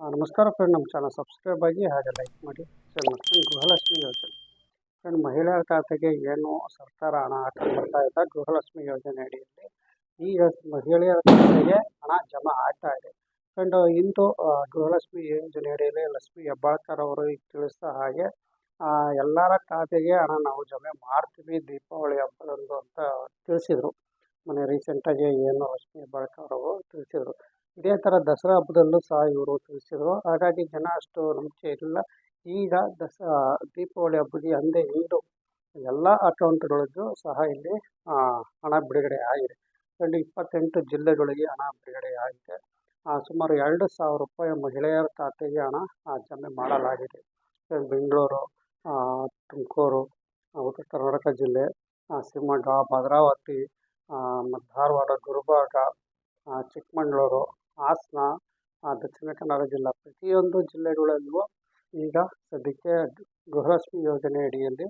ನಮಸ್ಕಾರ ಫ್ರೆಂಡ್ ನಮ್ಮ channel subscribe ಆಗಿ ಹಾಗೆ ಲೈಕ್ ಮಾಡಿ ಶೇರ್ ಮಾಡ್ತೀನಿ ಗೃಹಲಕ್ಷ್ಮಿ ಯೋಜನೆ. ಫ್ರೆಂಡ್ ಮಹಿಳೆಯರ ಖಾತೆಗೆ ಏನು ಸರ್ಕಾರ ಹಣ ಹಾಕಿ ಬರ್ತಾ ಇದೆ ಗೃಹಲಕ್ಷ್ಮಿ ಯೋಜನೆ ಅಡಿಯಲ್ಲಿ ಈಗ ಮಹಿಳೆಯರ ಖಾತೆಗೆ ಹಣ ಜಮಾ ಆಗ್ತಾ ಇದೆ. ಫ್ರೆಂಡ್ ಇಂದು ಗೃಹಲಕ್ಷ್ಮಿ ಯೋಜನೆ ಅಡಿಯಲ್ಲಿ ಲಕ್ಷ್ಮಿ ಹೆಬ್ಬಾಳ್ಕರ್ ಅವರು ಈಗ ತಿಳಿಸ್ತಾ ಹಾಗೆ ಎಲ್ಲರ ಖಾತೆಗೆ ಹಣ ನಾವು ಜಮೆ ಮಾಡ್ತೀವಿ, ದೀಪಾವಳಿ ಹಬ್ಬದಂದು ಅಂತ ತಿಳಿಸಿದರು. ಮೊನ್ನೆ ರೀಸೆಂಟಾಗಿ ಏನು ಲಕ್ಷ್ಮಿ ಹೆಬ್ಬಾಳ್ಕರ್ ಅವರು ತಿಳಿಸಿದರು. ಇದೇ ಥರ ದಸರಾ ಹಬ್ಬದಲ್ಲೂ ಸಹ ಇವರು ತಿಳಿಸಿದರು ಹಾಗಾಗಿ ಜನ ಅಷ್ಟು ನಂಬಿಕೆ ಇರಲಿಲ್ಲ. ಈಗ ದಸ ದೀಪಾವಳಿ ಹಬ್ಬದ ಅಂದೇ ಇಂದು ಎಲ್ಲ ಅಕೌಂಟ್ಗಳದ್ದು ಸಹ ಇಲ್ಲಿ ಹಣ ಬಿಡುಗಡೆ ಆಗಿದೆ. ಎರಡು ಇಪ್ಪತ್ತೆಂಟು ಜಿಲ್ಲೆಗಳಿಗೆ ಹಣ ಬಿಡುಗಡೆ ಆಗಿದೆ. ಸುಮಾರು ಎರಡು ಸಾವಿರ ರೂಪಾಯಿ ಮಹಿಳೆಯರ ಖಾತೆಗೆ ಹಣ ಜಮೆ ಮಾಡಲಾಗಿದೆ. ಬೆಂಗಳೂರು ತುಮಕೂರು ಉತ್ತರ ಕರ್ನಾಟಕ ಜಿಲ್ಲೆ ಶಿವಮೊಗ್ಗ ಭದ್ರಾವತಿ ಮತ್ತು ಧಾರವಾಡ ಗುಲ್ಬರ್ಗ ಚಿಕ್ಕಮಗಳೂರು ಹಾಸನ ದಕ್ಷಿಣ ಕನ್ನಡ ಜಿಲ್ಲಾ. ಪ್ರತಿಯೊಂದು ಜಿಲ್ಲೆಗಳಲ್ಲೂ ಈಗ ಸದ್ಯಕ್ಕೆ ಗೃಹಲಕ್ಷ್ಮಿ ಯೋಜನೆ ಅಡಿಯಲ್ಲಿ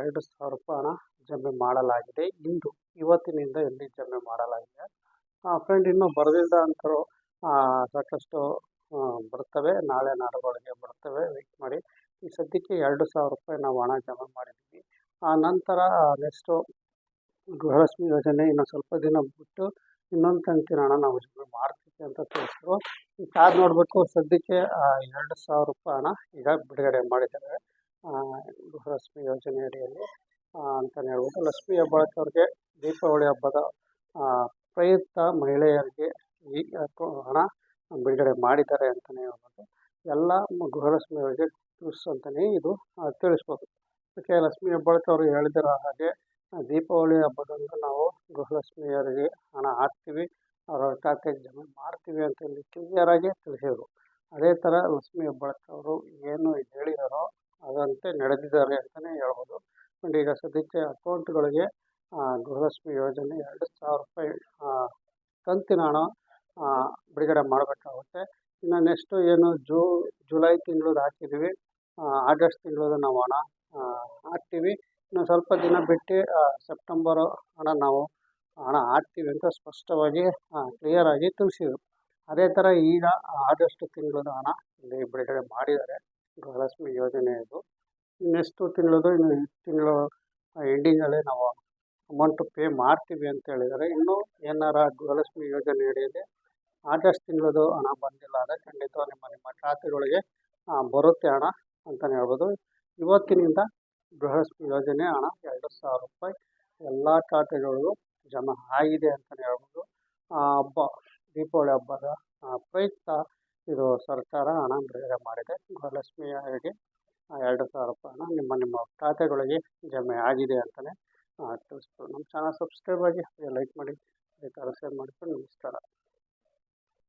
ಎರಡು ಸಾವಿರ ರೂಪಾಯಿ ಹಣ ಜಮೆ ಮಾಡಲಾಗಿದೆ. ಇಂದು, ಇವತ್ತಿನಿಂದ ಇಲ್ಲಿ ಜಮೆ ಮಾಡಲಾಗಿದೆ. ಫ್ರೆಂಡ್ ಇನ್ನೂ ಬರದಿಲ್ಲ ಅಂತರೂ ಸಾಕಷ್ಟು ಬರ್ತವೆ. ನಾಳೆ ನಾಡುಗಳಿಗೆ ಬರ್ತವೆ. ವೆಯ್ಟ್ ಮಾಡಿ. ಈ ಸದ್ಯಕ್ಕೆ ಎರಡು ಸಾವಿರ ರೂಪಾಯಿ ನಾವು ಹಣ ಜಮೆ ಮಾಡಿದ್ದೀವಿ. ಆ ನಂತರ ನೆಕ್ಸ್ಟು ಗೃಹಲಕ್ಷ್ಮಿ ಯೋಜನೆ ಇನ್ನು ಸ್ವಲ್ಪ ದಿನ ಬಿಟ್ಟು ಇನ್ನೊಂದು ಕಂತಿನ ಹಣ ನಾವು ಮಾಡ್ತೀವಿ ಅಂತ ತಿಳಿಸಿದ್ರು ಈ ಕಾರ್ ನೋಡಬೇಕು ಸದ್ಯಕ್ಕೆ ಎರಡು ಸಾವಿರ ರೂಪಾಯಿ ಹಣ ಈಗ ಬಿಡುಗಡೆ ಮಾಡಿದ್ದಾರೆ. ಗೃಹಲಕ್ಷ್ಮಿ ಯೋಜನೆ ಅಡಿಯಲ್ಲಿ ಅಂತಲೇ ಹೇಳ್ಬೋದು ಲಕ್ಷ್ಮಿ ಹೆಬ್ಬಾಳ್ಕರ್ಗೆ ದೀಪಾವಳಿ ಹಬ್ಬದ ಪ್ರಯುಕ್ತ ಮಹಿಳೆಯರಿಗೆ ಈ ಹಣ ಬಿಡುಗಡೆ ಮಾಡಿದ್ದಾರೆ ಅಂತಲೇ ಹೇಳ್ಬೋದು. ಎಲ್ಲ ಗೃಹಲಕ್ಷ್ಮಿ ಯೋಜನೆ ಪ್ಲಸ್ ಅಂತಲೇ ಇದು ತಿಳಿಸ್ಬೋದು. ಅದಕ್ಕೆ ಲಕ್ಷ್ಮಿ ಹೆಬ್ಬಾಳ್ಕರ್ ಅವರು ಹೇಳಿದಿರೋ ಹಾಗೆ ದೀಪಾವಳಿ ಹಬ್ಬದಂದು ನಾವು ಗೃಹಲಕ್ಷ್ಮಿಯರಿಗೆ ಹಣ ಹಾಕ್ತೀವಿ. ಅವರ ಖಾತೆಗೆ ಜಮೆ ಮಾಡ್ತೀವಿ ಅಂತ ಇಲ್ಲಿ ಕ್ಲಿಯರಾಗಿ ತಿಳಿಸಿದರು. ಅದೇ ಥರ ಲಕ್ಷ್ಮಿ ಹಬ್ಬಕ್ಕವರು ಏನು ಹೇಳಿದಾರೋ ಅದಂತೆ ನಡೆದಿದ್ದಾರೆ ಅಂತಲೇ ಹೇಳ್ಬೋದು. ಆ್ಯಂಡ್ ಈಗ ಸದ್ಯಕ್ಕೆ ಅಕೌಂಟ್ಗಳಿಗೆ ಗೃಹಲಕ್ಷ್ಮಿ ಯೋಜನೆ ಎರಡು ಸಾವಿರ ರೂಪಾಯಿ ಕಂತಿನ ಹಣ ಬಿಡುಗಡೆ ಮಾಡಬೇಕಾಗುತ್ತೆ. ಇನ್ನು ನೆಕ್ಸ್ಟು ಏನು ಜೂ, ಜುಲೈ ತಿಂಗಳದ್ದು ಹಾಕಿದ್ದೀವಿ. ಆಗಸ್ಟ್ ತಿಂಗಳದ್ದು ನಾವು ಹಣ ಹಾಕ್ತೀವಿ. ಇನ್ನು ಸ್ವಲ್ಪ ದಿನ ಬಿಟ್ಟು ಸೆಪ್ಟೆಂಬರು ಹಣ ನಾವು ಹಣ ಹಾಕ್ತೀವಿ ಅಂತ ಸ್ಪಷ್ಟವಾಗಿ ಕ್ಲಿಯರಾಗಿ ತಿಳಿಸಿದರು. ಅದೇ ಥರ ಈಗ ಆದಷ್ಟು ತಿಂಗಳದ ಹಣ ಇಲ್ಲಿ ಬಿಡುಗಡೆ ಮಾಡಿದ್ದಾರೆ, ಗೃಹಲಕ್ಷ್ಮಿ ಯೋಜನೆ ಇದು. ನೆಕ್ಸ್ಟು ತಿಂಗಳದು, ಇನ್ನು ತಿಂಗಳು ಎಂಡಿಂಗಲ್ಲೇ ನಾವು ಅಮೌಂಟು ಪೇ ಮಾಡ್ತೀವಿ ಅಂತ ಹೇಳಿದರೆ ಇನ್ನೂ ಏನಾರ ಗೃಹಲಕ್ಷ್ಮಿ ಯೋಜನೆ ಅಡಿಯಲ್ಲಿ ಆಗಸ್ಟ್ ತಿಂಗಳದು ಹಣ ಬಂದಿಲ್ಲ ಅಂದರೆ ಖಂಡಿತ ನಿಮ್ಮ ನಿಮ್ಮ ಖಾತೆಗಳಿಗೆ ಬರುತ್ತೆ ಹಣ ಅಂತಲೇ ಹೇಳ್ಬೋದು. ಇವತ್ತಿನಿಂದ ಗೃಹಲಕ್ಷ್ಮಿ ಯೋಜನೆ ಹಣ ಎರಡು ಸಾವಿರ ರೂಪಾಯಿ. ಎಲ್ಲ ಖಾತೆಗಳು ಜಮಾ ಆಗಿದೆ ಅಂತಲೇ ಹೇಳ್ಬೋದು. ಆ ಹಬ್ಬ ದೀಪಾವಳಿ ಹಬ್ಬದ ಪ್ರಯುಕ್ತ ಇದು ಸರ್ಕಾರ ಹಣ ಬಿಡುಗಡೆ ಮಾಡಿದೆ ಗೃಹಲಕ್ಷ್ಮಿಯವರಿಗೆ ಆ, ಎರಡು ಸಾವಿರ ರೂಪಾಯಿ ಹಣ ನಿಮ್ಮ ನಿಮ್ಮ ಖಾತೆಗಳಿಗೆ ಜಮೆ ಆಗಿದೆ ಅಂತಲೇ ತಿಳಿಸ್ಬೋದು. ನಮ್ಮ ಚಾನಲ್ ಸಬ್ಸ್ಕ್ರೈಬ್ ಆಗಿ ಲೈಕ್ ಮಾಡಿ ಬೇಕಾದ್ರೆ ಶೇರ್ ಮಾಡಿಕೊಂಡು ನಮಸ್ಕಾರ.